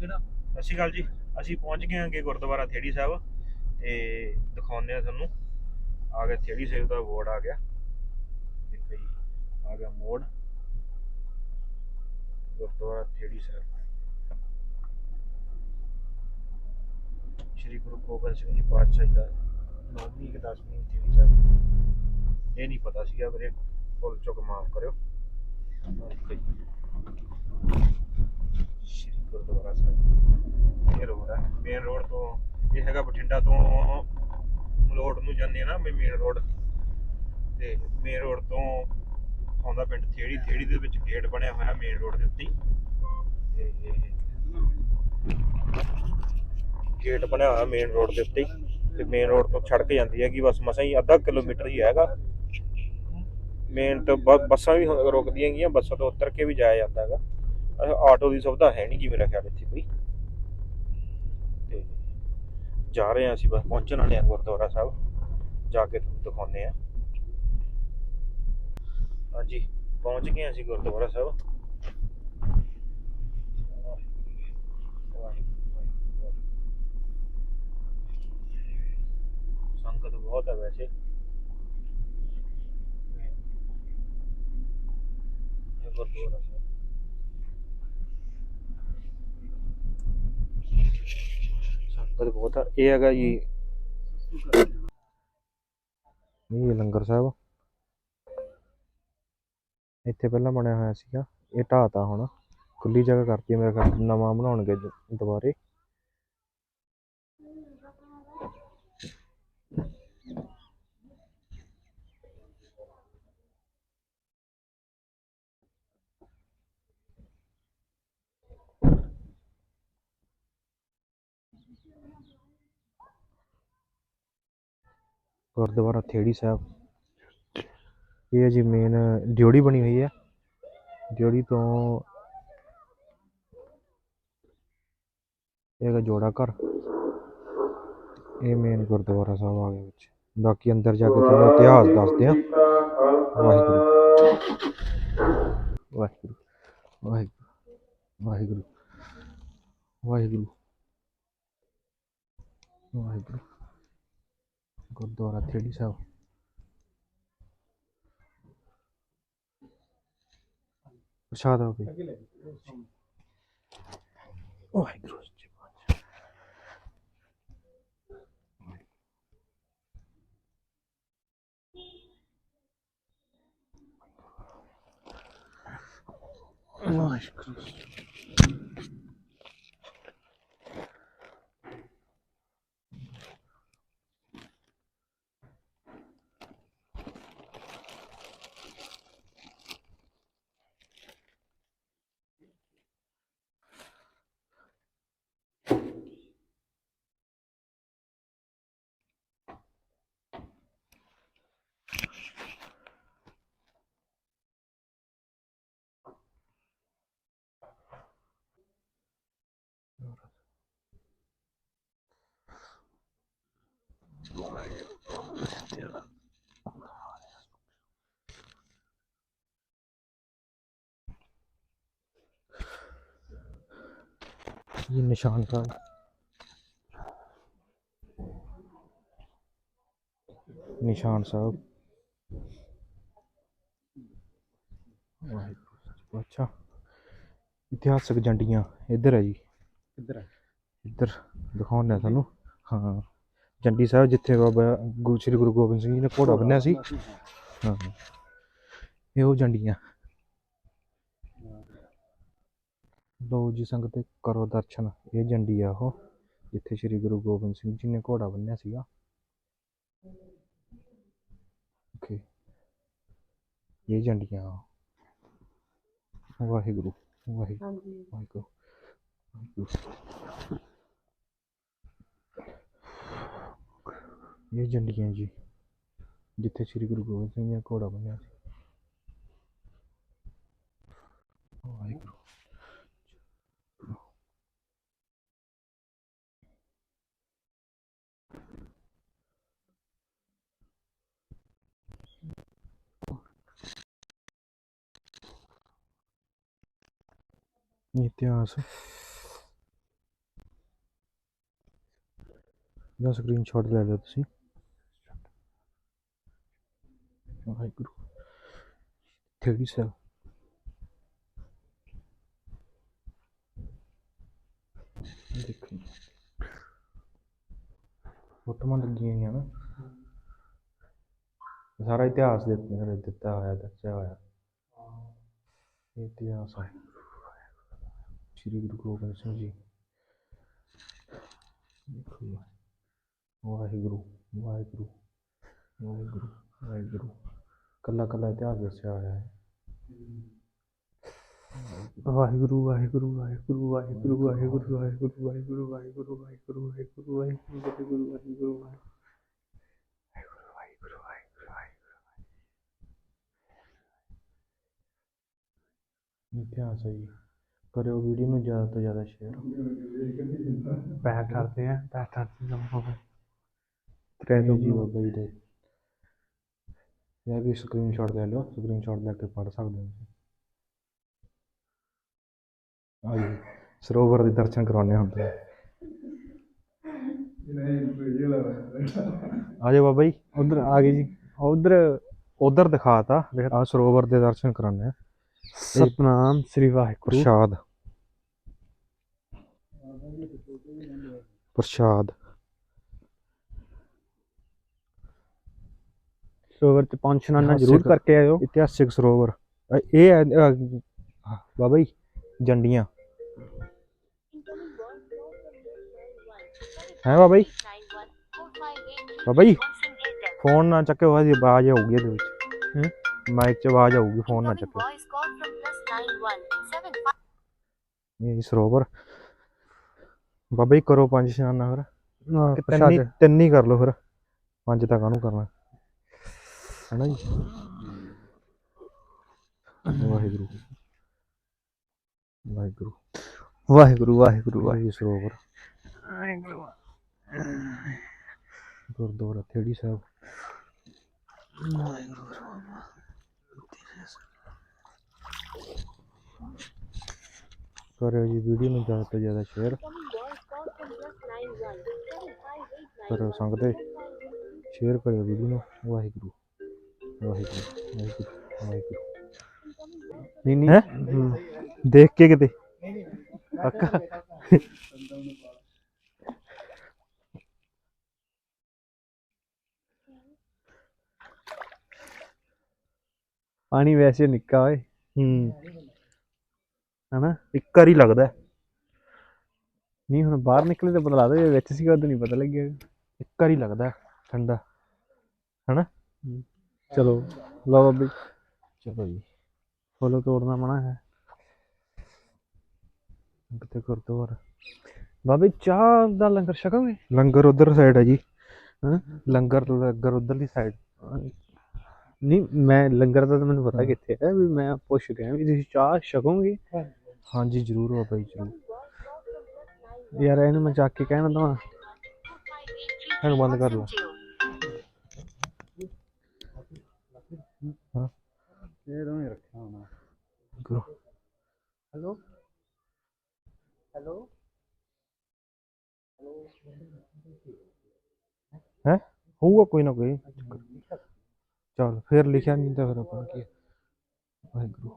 ਕਿਹੜਾ ਸਤਿ ਸ਼੍ਰੀ ਅਕਾਲ ਜੀ। ਅਸੀਂ ਪਹੁੰਚ ਗਏ ਹਾਂਗੇ ਗੁਰਦੁਆਰਾ ਥੇੜੀ ਸਾਹਿਬ ਤੇ ਦਿਖਾਉਂਦੇ ਆ ਤੁਹਾਨੂੰ। ਆ ਗਿਆ ਥੇੜੀ ਸਾਹਿਬ ਦਾ ਬੋਰਡ ਆ ਗਿਆ। ਦੇਖੋ ਜੀ, ਆ ਗਿਆ ਮੋੜ। ਗੁਰਦੁਆਰਾ ਥੇੜੀ ਸਾਹਿਬ। ਸ਼੍ਰੀ ਗੁਰੂ ਗੋਬਿੰਦ ਸਿੰਘ ਜੀ ਪਾਤਸ਼ਾਹ ਦਾ ਨੌਵੀਂ ਕਿ ਦਸਵੀਂ ਥੇੜੀ ਸਾਹਿਬ। ਇਹ ਨਹੀਂ ਪਤਾ ਸੀਗਾ ਵੀਰੇ। ਭੁੱਲ ਚੁੱਕ ਮਾਫ ਕਰਿਓ। ਦੇਖੋ ਜੀ। ਸ਼੍ਰੀ ਗੁਰਦੁਆਰਾ ਸਾਹਿਬ ਇਹ ਰੋਡ ਹੈ ਮੇਨ ਰੋਡ ਤੋਂ ਇਹ ਹੈਗਾ ਬਠਿੰਡਾ ਤੋਂ ਮਲੋਟ ਨੂੰ ਜਾਂਦੇ ਆ ਨਾ ਮੇਨ ਰੋਡ ਤੇ ਮੇਨ ਰੋਡ ਤੋਂ ਆਉਂਦਾ ਪਿੰਡ ਥੇੜੀ। ਥੇੜੀ ਦੇ ਵਿੱਚ ਗੇਟ ਬਣਿਆ ਹੋਇਆ ਮੇਨ ਰੋਡ ਦੇ ਉੱਤੇ ਗੇਟ ਬਣਿਆ ਹੋਇਆ ਮੇਨ ਰੋਡ ਦੇ ਉੱਤੇ ਤੇ ਮੇਨ ਰੋਡ ਤੋਂ ਸੜਕ ਜਾਂਦੀ ਹੈਗੀ, ਬਸ ਮਸਾਂ ਹੀ ਅੱਧਾ ਕਿਲੋਮੀਟਰ ਹੀ ਹੈਗਾ। ਮੇਨ ਤੋਂ ਬੱਸਾਂ ਵੀ ਰੁਕਦੀਆਂ ਹੈਗੀਆਂ ਬੱਸਾਂ ਤੋਂ ਉਤਰ ਕੇ ਵੀ ਜਾਇਆ ਜਾਂਦਾ ਹੈਗਾ। ਆਟੋ ਦੀ ਸੁਵਿਧਾ ਹੈ ਨਹੀਂ ਜੀ ਮੇਰਾ ਖਿਆਲ ਇੱਥੇ ਕੋਈ। ਤੇ ਜਾ ਰਹੇ ਹਾਂ ਅਸੀਂ ਬਸ ਪਹੁੰਚਣ ਵਾਲੇ ਹਾਂ ਗੁਰਦੁਆਰਾ ਸਾਹਿਬ। ਜਾ ਕੇ ਤੁਹਾਨੂੰ ਦਿਖਾਉਂਦੇ ਹਾਂ। ਹਾਂਜੀ, ਪਹੁੰਚ ਗਏ ਅਸੀਂ ਗੁਰਦੁਆਰਾ ਸਾਹਿਬ। ਸੰਗਤ ਬਹੁਤ ਹੈ ਵੈਸੇ। ਗੁਰਦੁਆਰਾ ਸਾਹਿਬ। ਸੰਗਤ ਬਹੁਤ ਆ। ਇਹ ਹੈਗਾ ਜੀ। ਇਹ ਲੰਗਰ ਸਾਹਿਬ। ਇੱਥੇ ਪਹਿਲਾਂ ਬਣਿਆ ਹੋਇਆ ਸੀਗਾ। ਇਹ ਢਾਤਾ ਹੁਣ। ਖੁੱਲੀ ਜਗ੍ਹਾ ਕਰਤੀ ਹੈ ਮੇਰੇ ਖਿਆਲ ਨਵਾਂ ਬਣਾਉਣਗੇ ਦੁਬਾਰੇ। ਗੁਰਦੁਆਰਾ ਥੇੜੀ ਸਾਹਿਬ। ਇਹ ਹੈ ਜੀ ਮੇਨ ਡਿਓੜੀ ਬਣੀ ਹੋਈ ਹੈ ਡਿਓੜੀ ਤੋਂ ਇਹ ਹੈਗਾ ਜੋੜਾ ਘਰ। ਇਹ ਮੇਨ ਗੁਰਦੁਆਰਾ ਸਾਹਿਬ ਆ ਗਿਆ ਵਿੱਚ। ਬਾਕੀ ਅੰਦਰ ਜਾ ਕੇ ਤੁਹਾਨੂੰ ਇਤਿਹਾਸ ਦੱਸਦੇ ਆ। ਵਾਹਿਗੁਰੂ ਵਾਹਿਗੁਰੂ। ਵਾਹਿਗੁਰੂ। ਵਾਹਿਗੁਰੂ। ਵਾਹਿਗੁਰੂ। ਵਾਹਿਗੁਰੂ। ਗੁਰਦੁਆਰਾ ਥੇੜੀ ਸਾਹਿਬ। ਪ੍ਰਸ਼ਾਦ ਹੋ ਗਈ ਵਾਹਿਗੁਰੂ ਜੀ ਵਾਹਿਗੁਰੂ ये निशान का ਨਿਸ਼ਾਨ ਸਾਹਿਬ ਵਾਹਿਗੁਰੂ ਅੱਛਾ ਇਤਿਹਾਸਕ ਜੰਡੀਆਂ ਇੱਧਰ ਹੈ ਜੀ ਕਿੱਧਰ ਹੈ ਇੱਧਰ ਦਿਖਾਉਂਦੇ ਆ ਤੁਹਾਨੂੰ ਹਾਂ ਜੰਡੀ ਸਾਹਿਬ ਜਿੱਥੇ ਬਾਬਾ ਗੁਰੂ ਸ੍ਰੀ ਗੁਰੂ ਗੋਬਿੰਦ ਸਿੰਘ ਜੀ ਨੇ ਘੋੜਾ ਬੰਨਿਆ ਸੀ। ਹਾਂ। ਇਹ ਉਹ ਜੰਡੀਆਂ ਲਓ ਜੀ ਸੰਗਤ ਕਰੋ ਦਰਸ਼ਨ। ਇਹ ਜੰਡੀ ਆ ਉਹ ਜਿੱਥੇ ਸ੍ਰੀ ਗੁਰੂ ਗੋਬਿੰਦ ਸਿੰਘ ਜੀ ਨੇ ਘੋੜਾ ਬੰਨਿਆ ਸੀਗਾ। ਓਕੇ। ਇਹ ਜੰਡੀਆਂ ਵਾਹਿਗੁਰੂ ਵਾਹਿਗੁਰੂ ਹਾਂਜੀ। ਵਾਹਿਗੁਰੂ। ये झंडियाँ जी जिथे श्री गुरु गोबिंद सिंह ने घोड़ा बनया इतिहास स्क्रीनशॉट ले लो तुम ਵਾਹਿਗੁਰੂ 37 ਦੇਖੋ ਫੋਟੋਆਂ ਲੱਗੀਆਂ ਹੋਈਆਂ ਨਾ ਸਾਰਾ ਇਤਿਹਾਸ ਦਿੱਤਾ ਦਿੱਤਾ ਹੋਇਆ ਦੱਸਿਆ ਹੋਇਆ ਇਤਿਹਾਸ ਹੈ ਸ੍ਰੀ ਗੁਰੂ ਗੋਬਿੰਦ ਸਿੰਘ ਜੀ ਦੇਖੋ ਜੀ। ਵਾਹਿਗੁਰੂ ਵਾਹਿਗੁਰੂ ਵਾਹਿਗੁਰੂ ਵਾਹਿਗੁਰੂ ਕੱਲਾ ਕੱਲਾ ਇਤਿਹਾਸ ਦੱਸਿਆ ਹੋਇਆ ਹੈ ਵਾਹਿਗੁਰੂ ਵਾਹਿਗੁਰੂ ਵਾਹਿਗੁਰੂ ਵਾਹਿਗੁਰੂ ਵਾਹਿਗੁਰੂ ਵਾਹਿਗੁਰੂ ਵਾਹਿਗੁਰੂ ਵਾਹਿਗੁਰੂ ਵਾਹਿਗੁਰੂ ਵਾਹਿਗੁਰੂ ਵਾਹਿਗੁਰੂ ਵਾਹਿਗੁਰੂ ਵਾਹਿਗੁਰੂ ਵਾਹਿਗੁਰੂ ਵਾਹਿਗੁਰੂ ਇਤਿਹਾਸ ਹੈ ਜੀ ਕਰਿਓ ਵੀਡੀਓ ਨੂੰ ਜ਼ਿਆਦਾ ਤੋਂ ਜ਼ਿਆਦਾ ਸ਼ੇਅਰ पैर ठहरते हैं पैर ठहरते हैं जमा हो गए ਟ੍ਰੈਨਿੰਗ ਜੀ ਬਾਬਾ ਜੀ ਦੇ ਇਹ ਵੀ ਸਕਰੀਨਸ਼ਾਟ ਲੈ ਲਓ ਸਕਰੀਨਸ਼ਾਟ ਲੈ ਕੇ ਪੜ ਸਕਦੇ ਹੋ ਤੁਸੀਂ। ਆਈ ਸਰੋਵਰ ਦੇ ਦਰਸ਼ਨ ਕਰਾਉਣੇ ਹੁੰਦੇ ਆ ਆ ਜਾਓ ਬਾਬਾ ਜੀ ਉਧਰ ਆ ਗਏ ਜੀ। ਉਧਰ ਉਧਰ ਦਿਖਾਤਾ। ਆ ਸਰੋਵਰ ਦੇ ਦਰਸ਼ਨ ਕਰਾਉਣੇ ਆ ਸਤਨਾਮ ਸ੍ਰੀ ਵਾਹਿਗੁਰੂ। ਪ੍ਰਸ਼ਾਦ। ਪ੍ਰਸ਼ਾਦ। ਸਰੋਵਰ ਤੇ ਪਹੁੰਚਣਾ ਨਾ ਜ਼ਰੂਰ ਕਰਕੇ ਆਇਓ। ਇਤਿਹਾਸਿਕ ਸਰੋਵਰ ਇਹ ਬਾਬਾ ਜੀ ਜੰਡੀਆਂ। ਹੈ ਬਾਬਾ ਜੀ? ਬਾਬਾ ਜੀ ਫੋਨ ਨਾ ਚੱਕਿਓ ਉਹਦੀ ਆਵਾਜ਼ ਆਊਗੀ ਇਹਦੇ ਵਿੱਚ। ਮਾਈਕ 'ਚ ਆਵਾਜ਼ ਆਊਗੀ ਫੋਨ ਨਾ ਚੱਕਿਓ। ਇਹ ਸਰੋਵਰ ਬਾਬਾ ਜੀ ਕਰੋ ਪੰਜ ਇਸ਼ਨਾਨ ਨਾ ਫਿਰ। ਤਿੰਨ ਹੀ ਕਰ ਲਓ ਫਿਰ। ਪੰਜ ਤਾਂ ਕਾਹਨੂੰ ਕਰਨਾ? ਹਨਾ ਜੀ ਵਾਹਿਗੁਰੂ। ਵਾਹਿਗੁਰੂ। ਵਾਹਿਗੁਰੂ ਵਾਹਿਗੁਰੂ ਵਾਹਿਗੁਰੂ। ਸਰੋਵਰ। ਵਾਹਿਗੁਰੂ। ਗੁਰਦੁਆਰਾ ਥੇੜੀ ਸਾਹਿਬ। ਵਾਹਿਗੁਰੂ ਕਰੋ ਜੀ ਵੀਡੀਓ ਨੂੰ ਜ਼ਿਆਦਾ ਤੋਂ ਜ਼ਿਆਦਾ ਸ਼ੇਅਰ ਕਰੋ ਸੰਗਤੇ ਸ਼ੇਅਰ ਕਰਿਓ ਵੀਡੀਓ ਨੂੰ। ਵਾਹਿਗੁਰੂ। ਦੇਖ ਕੇ ਕਿਤੇ। ਪਾਣੀ ਵੈਸੇ ਨਿੱਕਾ ਓਏ। ਹੂੰ। ਹਨਾ? ਇੱਕ ਵਾਰੀ ਲੱਗਦਾ। ਨਹੀਂ ਹੁਣ ਬਾਹਰ ਨਿਕਲੇ ਤੇ ਬਦਲਾ ਦੇ ਜੇ ਵਿੱਚ ਸੀਗਾ ਉਦੋਂ ਨਹੀਂ ਪਤਾ ਲੱਗਿਆ। ਇੱਕ ਵਾਰੀ ਲੱਗਦਾ। ਠੰਡਾ। ਹਨਾ? ਚਲੋ ਲਓ ਬਈ ਚਲੋ ਜੀ। ਫੁੱਲ ਤੋੜਨਾ ਮਨਾ ਹੈ। ਕਿਤੇ ਗੁਰਦੁਆਰਾ। ਬਾਬੇ ਚਾਹ ਦਾ ਲੰਗਰ ਛਕਾਂਗੇ? ਲੰਗਰ ਉਧਰ ਸਾਈਡ ਹੈ ਜੀ। ਹਾਂ? ਲੰਗਰ ਉਧਰ ਦੀ ਸਾਈਡ ਨਹੀਂ ਮੈਂ ਲੰਗਰ ਦਾ ਤਾਂ ਮੈਨੂੰ ਪਤਾ ਕਿੱਥੇ ਹੈ ਵੀ ਮੈਂ ਪੁੱਛ ਗਿਆ ਵੀ ਤੁਸੀਂ ਚਾਹ ਛਕੋਗੇ? ਹਾਂਜੀ ਜ਼ਰੂਰ ਆ ਬਾਈ ਜ਼ਰੂਰ। ਯਾਰ ਇਹਨੂੰ ਮੈਂ ਚੱਕ ਕੇ ਕਹਿਣਾ ਤਾਂ ਇਹਨੂੰ ਬੰਦ ਕਰ ਲਓ ਇਹ ਦੋਵੇਂ ਰੱਖਿਆ ਹੋਣਾ। ਕਰੋ। ਹੈਲੋ? ਹੈਲੋ? ਹੈ? ਹੋਊਗਾ ਕੋਈ ਨਾ ਕੋਈ। ਚਲ ਫਿਰ ਲਿਖਿਆ ਨਹੀਂ ਤਾਂ ਫਿਰ ਆਪਾਂ ਕੀ ਵਾਹਿਗੁਰੂ।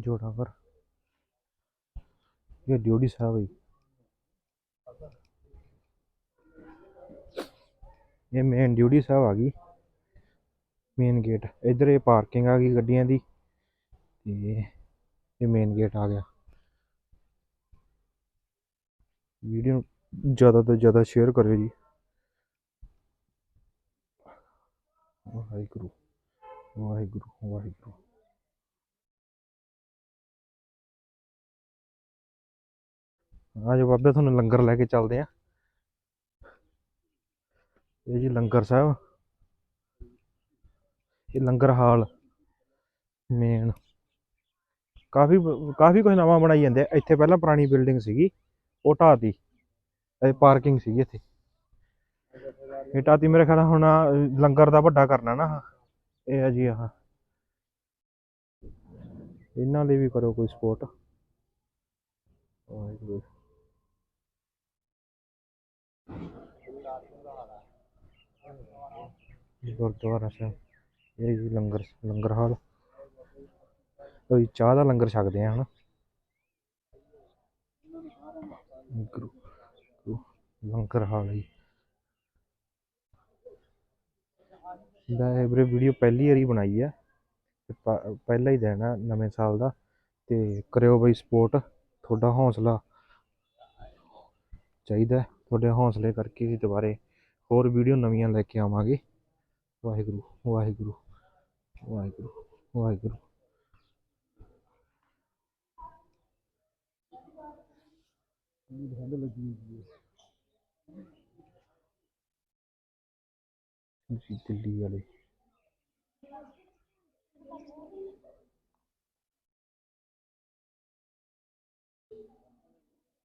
जोरावर ये ड्योडी साहब है ये मेन ड्योडी साहब आ गई मेन गेट इधर ये पार्किंग आ गई ਗੱਡੀਆਂ ਦੀ। ਤੇ ਇਹ ਮੇਨ ਗੇਟ ਆ ਗਿਆ। ਵੀਡੀਓ ਜ਼ਿਆਦਾ ਤੋਂ ਜ਼ਿਆਦਾ ਸ਼ੇਅਰ ਕਰਿਓ ਜੀ। ਵਾਹਿਗੁਰੂ। ਵਾਹਿਗੁਰੂ। ਵਾਹਿਗੁਰੂ। ਆ ਜਾਓ ਬਾਬੇ, ਤੁਹਾਨੂੰ ਲੰਗਰ ਲੈ ਕੇ ਚੱਲਦੇ ਆ ਇਹ ਜੀ ਲੰਗਰ ਸਾਹਿਬ। ਇਹ ਲੰਗਰ ਹਾਲ ਮੇਨ ਕਾਫੀ ਕਾਫੀ ਕੁਝ ਨਵਾਂ ਬਣਾਈ ਜਾਂਦੇ ਆ। ਇੱਥੇ ਪਹਿਲਾਂ ਪੁਰਾਣੀ ਬਿਲਡਿੰਗ ਸੀਗੀ, ਉਹ ਢਾਤੀ ਇਹ ਪਾਰਕਿੰਗ ਸੀਗੀ ਇੱਥੇ। ਇਹ ਢਾਤੀ ਮੇਰੇ ਖਿਆਲ ਹੁਣ ਲੰਗਰ ਦਾ ਵੱਡਾ ਕਰਨਾ ਨਾ ਇਹ ਆ ਜੀ ਆਹ। ਇਹਨਾਂ ਲਈ ਵੀ ਕਰੋ ਕੋਈ ਸਪੋਰਟ ਵਾਹਿਗੁਰੂ। ਗੁਰਦੁਆਰਾ ਸਾਹਿਬ। ਇਹ ਜੀ ਲੰਗਰ ਲੰਗਰ ਹਾਲ। ਕੋਈ ਚਾਹ ਦਾ ਲੰਗਰ ਛਕਦੇ ਆ ਹਨਾ। ਗੁਰੂ ਗੁਰੂ ਲੰਗਰ ਹਾਲ ਜੀ। ਦਾ ਇਹ ਵੀਡੀਓ ਪਹਿਲੀ ਵਾਰੀ ਬਣਾਈ ਆ। ਪਹਿਲਾ ਹੀ ਦੇਣਾ ਨਵੇਂ ਸਾਲ ਦਾ। ਤੇ ਕਰਿਓ ਬਈ ਸਪੋਰਟ, ਤੁਹਾਡਾ ਹੌਸਲਾ ਚਾਹੀਦਾ ਤੁਹਾਡੇ ਹੌਸਲੇ ਕਰਕੇ ਹੀ ਦੁਬਾਰੇ ਹੋਰ ਵੀਡੀਓ ਨਵੀਆਂ ਲੈ ਕੇ ਆਵਾਂਗੇ। ਵਾਹਿਗੁਰੂ ਵਾਹਿਗੁਰੂ ਵਾਹਿਗੁਰੂ ਵਾਹਿਗੁਰੂ। ਜੀ ਦਿੱਲੀ ਵਾਲੇ।